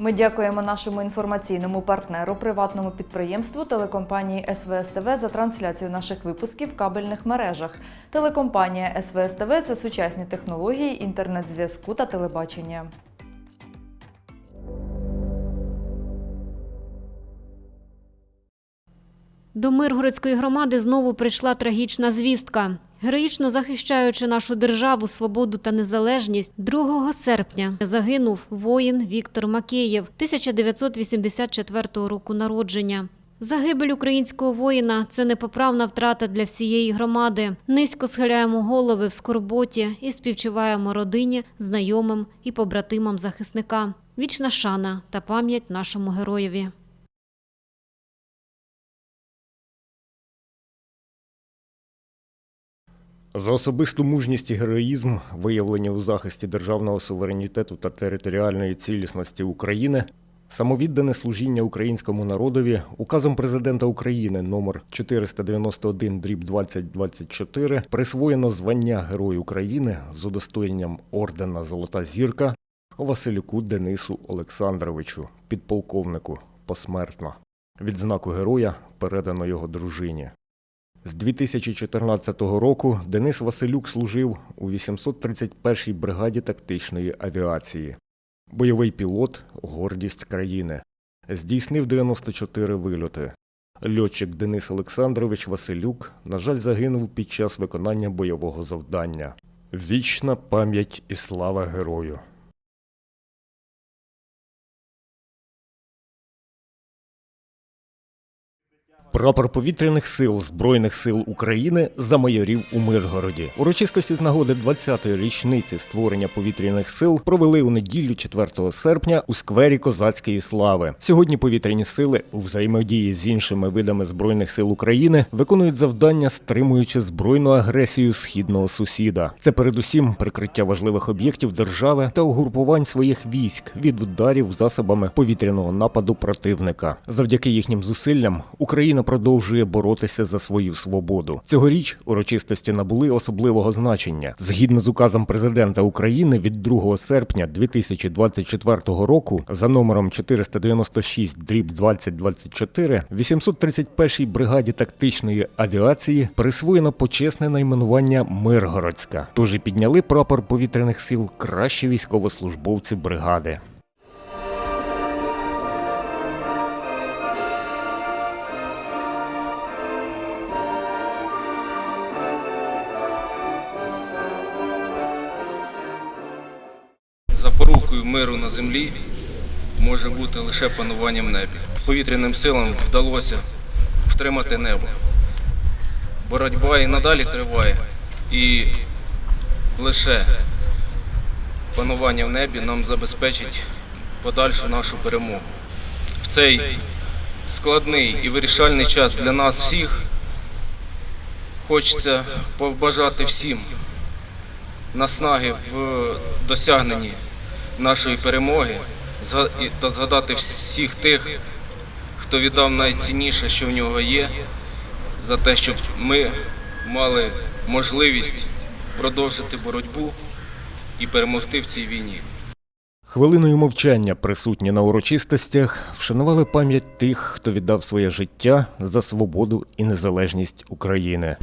Ми дякуємо нашому інформаційному партнеру, приватному підприємству телекомпанії СВСТВ за трансляцію наших випусків в кабельних мережах. Телекомпанія СВСТВ – це сучасні технології інтернет-зв'язку та телебачення. До Миргородської громади знову прийшла трагічна звістка. Героїчно захищаючи нашу державу, свободу та незалежність, 2 серпня загинув воїн Віктор Макеєв 1984 року народження. Загибель українського воїна це непоправна втрата для всієї громади. Низько схиляємо голови в скорботі і співчуваємо родині, знайомим і побратимам захисника. Вічна шана та пам'ять нашому героєві. За особисту мужність і героїзм, виявлені у захисті державного суверенітету та територіальної цілісності України, самовіддане служіння українському народові указом президента України номер 491 дріб 2024 присвоєно звання Герой України з удостоєнням ордена Золота зірка Василюку Денису Олександровичу, підполковнику, посмертно. Відзнаку героя передано його дружині. З 2014 року Денис Василюк служив у 831-й бригаді тактичної авіації. Бойовий пілот гордість країни. Здійснив 94 вильоти. Льотчик Денис Олександрович Василюк, на жаль, загинув під час виконання бойового завдання. Вічна пам'ять і слава герою. Прапор повітряних сил Збройних сил України замайорів у Миргороді. Урочистості з нагоди 20-ї річниці створення повітряних сил провели у неділю 4 серпня у сквері Козацької слави. Сьогодні повітряні сили у взаємодії з іншими видами збройних сил України виконують завдання, стримуючи збройну агресію східного сусіда. Це передусім прикриття важливих об'єктів держави та угрупувань своїх військ від ударів засобами повітряного нападу противника. Завдяки їхнім зусиллям Україна продовжує боротися за свою свободу. Цьогоріч урочистості набули особливого значення. Згідно з указом президента України від 2 серпня 2024 року за номером 496 дріб 2024 831-й бригаді тактичної авіації присвоєно почесне найменування Миргородська. Тож і підняли прапор повітряних сил кращі військовослужбовці бригади. Миру на землі може бути лише панування в небі. Повітряним силам вдалося втримати небо. Боротьба і надалі триває, і лише панування в небі нам забезпечить подальшу нашу перемогу. В цей складний і вирішальний час для нас всіх хочеться побажати всім наснаги в досягненні нашої перемоги та згадати всіх тих, хто віддав найцінніше, що в нього є, за те, щоб ми мали можливість продовжити боротьбу і перемогти в цій війні. Хвилиною мовчання, присутні на урочистостях, вшанували пам'ять тих, хто віддав своє життя за свободу і незалежність України.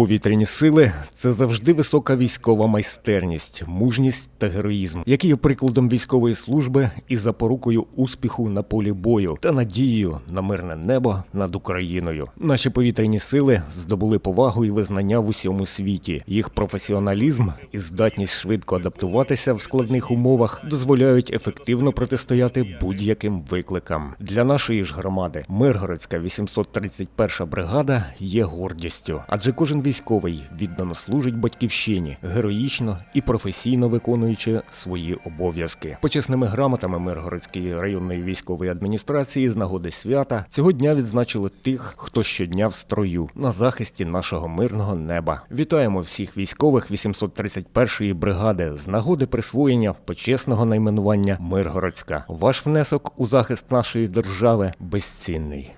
Повітряні сили це завжди висока військова майстерність, мужність та героїзм, які є прикладом військової служби і запорукою успіху на полі бою та надією на мирне небо над Україною. Наші повітряні сили здобули повагу і визнання в усьому світі. Їх професіоналізм і здатність швидко адаптуватися в складних умовах дозволяють ефективно протистояти будь-яким викликам. Для нашої ж громади Миргородська 831 бригада є гордістю, адже кожен військовий віддано служить батьківщині, героїчно і професійно виконуючи свої обов'язки. Почесними грамотами Миргородської районної військової адміністрації з нагоди свята цього дня відзначили тих, хто щодня в строю на захисті нашого мирного неба. Вітаємо всіх військових 831-ї бригади з нагоди присвоєння почесного найменування Миргородська. Ваш внесок у захист нашої держави безцінний.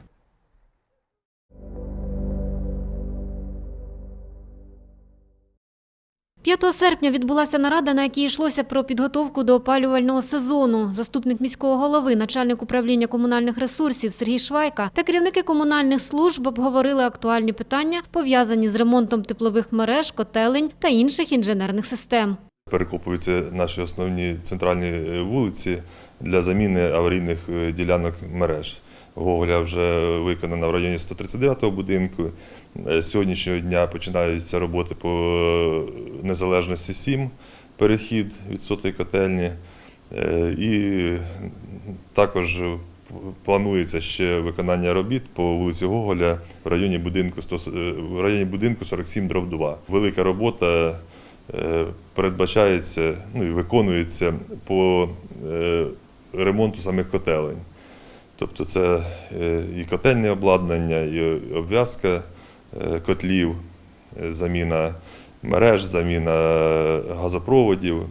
5 серпня відбулася нарада, на якій йшлося про підготовку до опалювального сезону. Заступник міського голови, начальник управління комунальних ресурсів Сергій Швайка та керівники комунальних служб обговорили актуальні питання, пов'язані з ремонтом теплових мереж, котелень та інших інженерних систем. Перекопуються наші основні центральні е, вулиці для заміни аварійних е, ділянок мереж. Гоголя вже виконана в районі 139-го будинку. Е, З сьогоднішнього дня починаються роботи по е, незалежності 7, перехід від сотої котельні. Е, І також планується ще виконання робіт по вулиці Гоголя в районі будинку 100 е, в районі будинку 47 дроб 2. Велика робота передбачається ну, і виконується по ремонту самих котелень. Тобто це і котельне обладнання, і обв'язка котлів, е, заміна мереж, заміна газопроводів.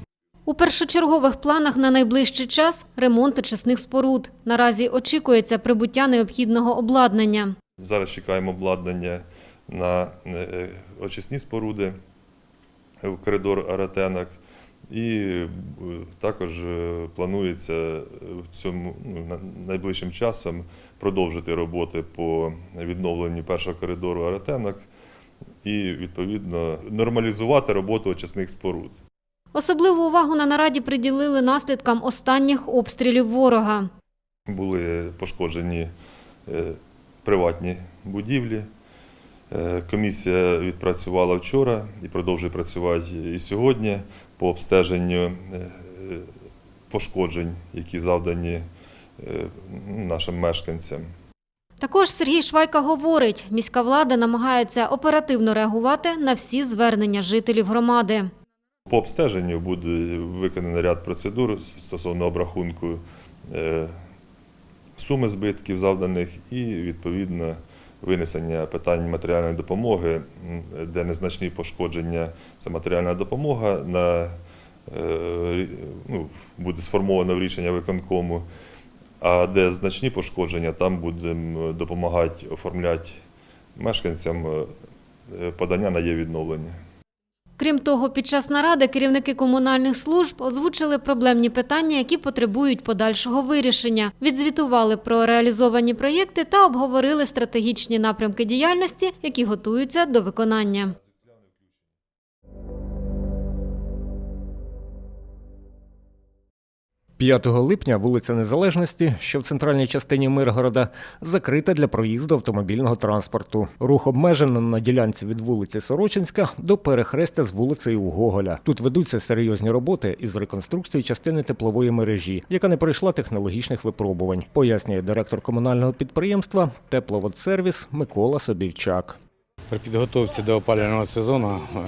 У першочергових планах на найближчий час ремонт очисних споруд. Наразі очікується прибуття необхідного обладнання. Зараз чекаємо обладнання на е, очисні споруди в коридор аратенок. І е, також е, планується в цьому ну, найближчим часом продовжити роботи по відновленню першого коридору аратенок і відповідно нормалізувати роботу очисних споруд. Особливу увагу на нараді приділили наслідкам останніх обстрілів ворога. Були пошкоджені е, приватні будівлі. Е, Комісія відпрацювала вчора і продовжує працювати і сьогодні по обстеженню е, пошкоджень, які завдані е, нашим мешканцям. Також Сергій Швайка говорить, міська влада намагається оперативно реагувати на всі звернення жителів громади. По обстеженню буде виконаний ряд процедур стосовно обрахунку суми збитків завданих і відповідно винесення питань матеріальної допомоги, де незначні пошкодження це матеріальна допомога на е, ну, буде сформовано рішення виконкому. А де значні пошкодження, там будемо допомагати оформляти мешканцям е, подання на є відновлення. Крім того, під час наради керівники комунальних служб озвучили проблемні питання, які потребують подальшого вирішення, відзвітували про реалізовані проєкти та обговорили стратегічні напрямки діяльності, які готуються до виконання. – 5 липня вулиця Незалежності, що в центральній частині Миргорода, закрита для проїзду автомобільного транспорту. Рух обмежено на ділянці від вулиці Сорочинська до перехрестя з вулицею Гоголя. Тут ведуться серйозні роботи із реконструкції частини теплової мережі, яка не пройшла технологічних випробувань, пояснює директор комунального підприємства Тепловодсервіс Микола Собівчак. При підготовці до опалювального сезону е,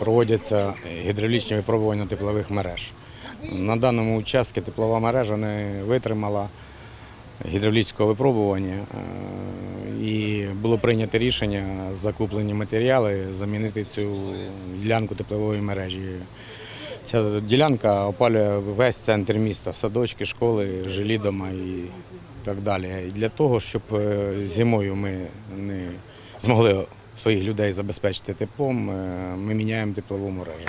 проводяться гідравлічні випробування теплових мереж. На даному участку теплова мережа не витримала гідравлічного випробування е, і було прийнято рішення закуплені матеріали замінити цю ділянку теплової мережі. Ця ділянка опалює весь центр міста, садочки, школи, жилі дома і так далі. І для того, щоб е, зимою ми не змогли своїх людей забезпечити теплом, е, ми міняємо теплову мережу.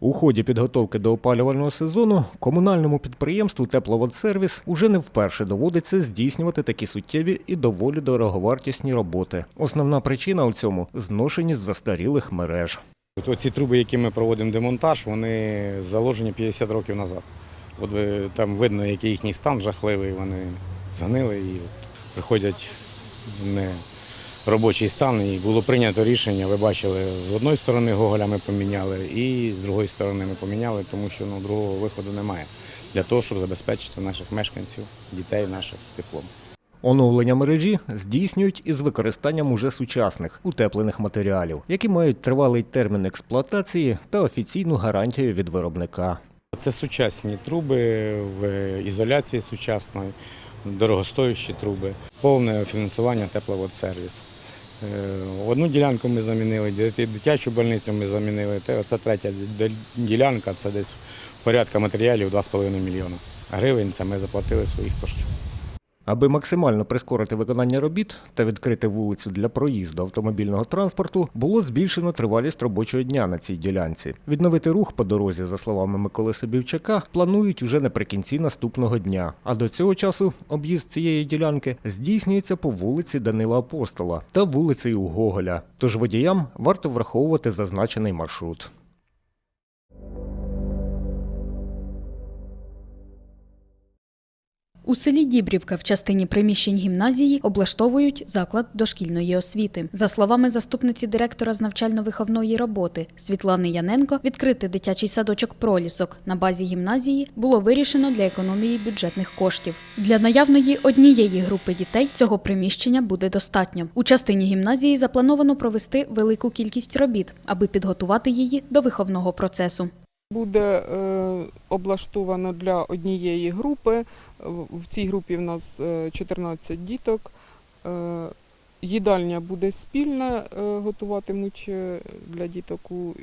У ході підготовки до опалювального сезону комунальному підприємству Тепловодсервіс уже не вперше доводиться здійснювати такі суттєві і доволі дороговартісні роботи. Основна причина у цьому зношеність застарілих мереж. Оці труби, які ми проводимо демонтаж, вони заложені 50 років назад. От там видно, який їхній стан жахливий, вони згнили і приходять не робочий стан. І було прийнято рішення, ви бачили, з одної сторони Гоголя ми поміняли, і з другої сторони ми поміняли, тому що ну, другого виходу немає для того, щоб забезпечити наших мешканців, дітей наших теплом. Оновлення мережі здійснюють із використанням уже сучасних утеплених матеріалів, які мають тривалий термін експлуатації та офіційну гарантію від виробника. Це сучасні труби в ізоляції сучасної, дорогостоящі труби, повне фінансування тепловодсервіс. Е, Одну ділянку ми замінили, дитячу больницю ми замінили. Це третя ділянка, це десь порядка матеріалів 2,5 мільйона гривень. Це ми заплатили своїх коштів. Аби максимально прискорити виконання робіт та відкрити вулицю для проїзду автомобільного транспорту, було збільшено тривалість робочого дня на цій ділянці. Відновити рух по дорозі, за словами Миколи Собівчака, планують уже наприкінці наступного дня. А до цього часу об'їзд цієї ділянки здійснюється по вулиці Данила Апостола та вулицею Гоголя. Тож водіям варто враховувати зазначений маршрут. У селі Дібрівка в частині приміщень гімназії облаштовують заклад дошкільної освіти. За словами заступниці директора з навчально-виховної роботи Світлани Яненко, відкрити дитячий садочок пролісок на базі гімназії було вирішено для економії бюджетних коштів. Для наявної однієї групи дітей цього приміщення буде достатньо. У частині гімназії заплановано провести велику кількість робіт, аби підготувати її до виховного процесу. Буде е, облаштовано для однієї групи. В в цій групі в нас е, 14 діток. Е, їдальня буде спільна, е, готуватимуть е, для діток у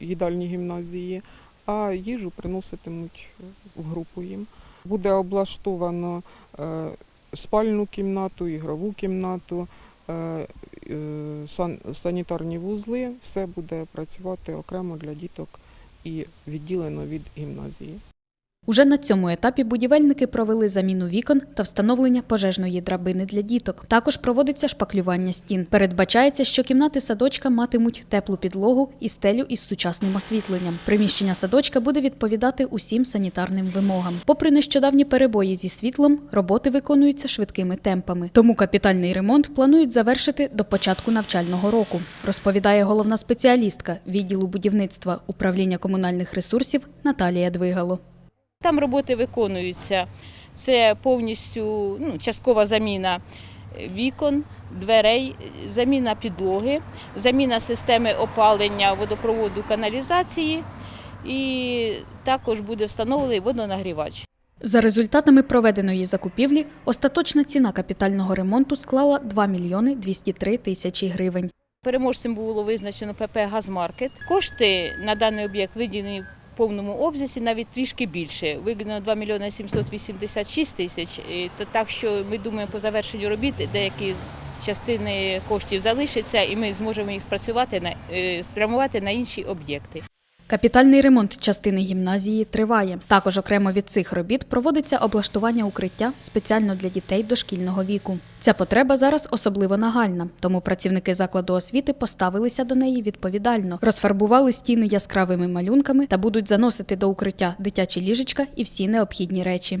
їдальні гімназії, а їжу приноситимуть в групу їм. Буде облаштовано е, спальну кімнату, ігрову кімнату, е, е, сан- санітарні вузли. Все буде працювати окремо для діток і відділено від гімназії. Уже на цьому етапі будівельники провели заміну вікон та встановлення пожежної драбини для діток. Також проводиться шпаклювання стін. Передбачається, що кімнати садочка матимуть теплу підлогу і стелю із сучасним освітленням. Приміщення садочка буде відповідати усім санітарним вимогам. Попри нещодавні перебої зі світлом, роботи виконуються швидкими темпами. Тому капітальний ремонт планують завершити до початку навчального року, розповідає головна спеціалістка відділу будівництва управління комунальних ресурсів Наталія Двигало. Там роботи виконуються. Це повністю ну, часткова заміна вікон, дверей, заміна підлоги, заміна системи опалення, водопроводу, каналізації і також буде встановлений водонагрівач. За результатами проведеної закупівлі, остаточна ціна капітального ремонту склала 2 мільйони 203 тисячі гривень. Переможцем було визначено ПП «Газмаркет». Кошти на даний об'єкт виділені повному обсязі, навіть трішки більше. Вигнано 2 мільйони 786 тисяч. То так що ми думаємо по завершенню робіт деякі частини коштів залишаться, і ми зможемо їх спрацювати на е, спрямувати на інші об'єкти. Капітальний ремонт частини гімназії триває. Також окремо від цих робіт проводиться облаштування укриття спеціально для дітей дошкільного віку. Ця потреба зараз особливо нагальна, тому працівники закладу освіти поставилися до неї відповідально, розфарбували стіни яскравими малюнками та будуть заносити до укриття дитячі ліжечка і всі необхідні речі.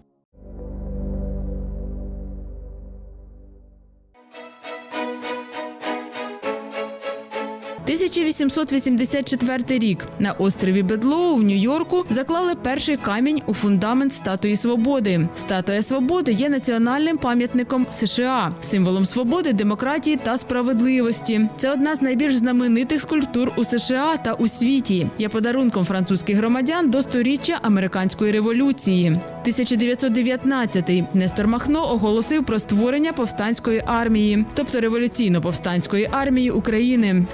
1884 рік на острові Бедлоу в Нью-Йорку заклали перший камінь у фундамент статуї свободи. Статуя свободи є національним пам'ятником США, символом свободи, демократії та справедливості. Це одна з найбільш знаменитих скульптур у США та у світі. Є подарунком французьких громадян до сторіччя американської революції. 1919-й Нестор Махно оголосив про створення повстанської армії, тобто революційно-повстанської армії України.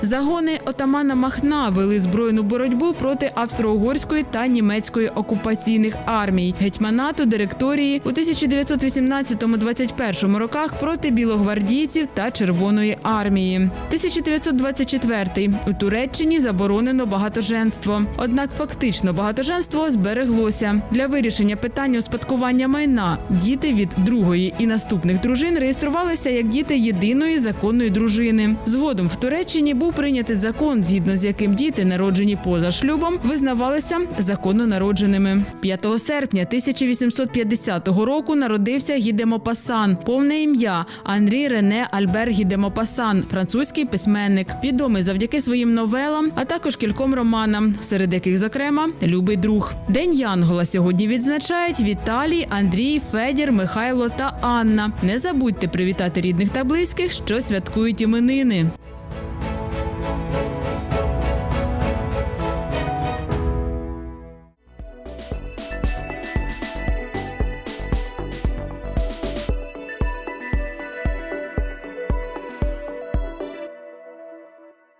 Загони отамана Махна вели збройну боротьбу проти австро-угорської та німецької окупаційних армій, гетьманату, директорії у 1918-21 роках проти білогвардійців та Червоної армії. 1924 у Туреччині заборонено багатоженство. Однак фактично багатоженство збереглося для вирішення питання успадкування майна. Діти від другої і наступних дружин реєструвалися як діти єдиної законної дружини. Згодом в Туреччині був прийнятий закон, згідно з яким діти, народжені поза шлюбом, визнавалися законно народженими. 5 серпня 1850 року народився Гідемопасан. Повне ім'я Андрій Рене Альбер Гідемопасан, французький письменник, відомий завдяки своїм новелам, а також кільком романам, серед яких, зокрема, Любий друг. День Янгола сьогодні відзначають Віталій, Андрій, Федір, Михайло та Анна. Не забудьте привітати рідних та близьких, що святкують іменини.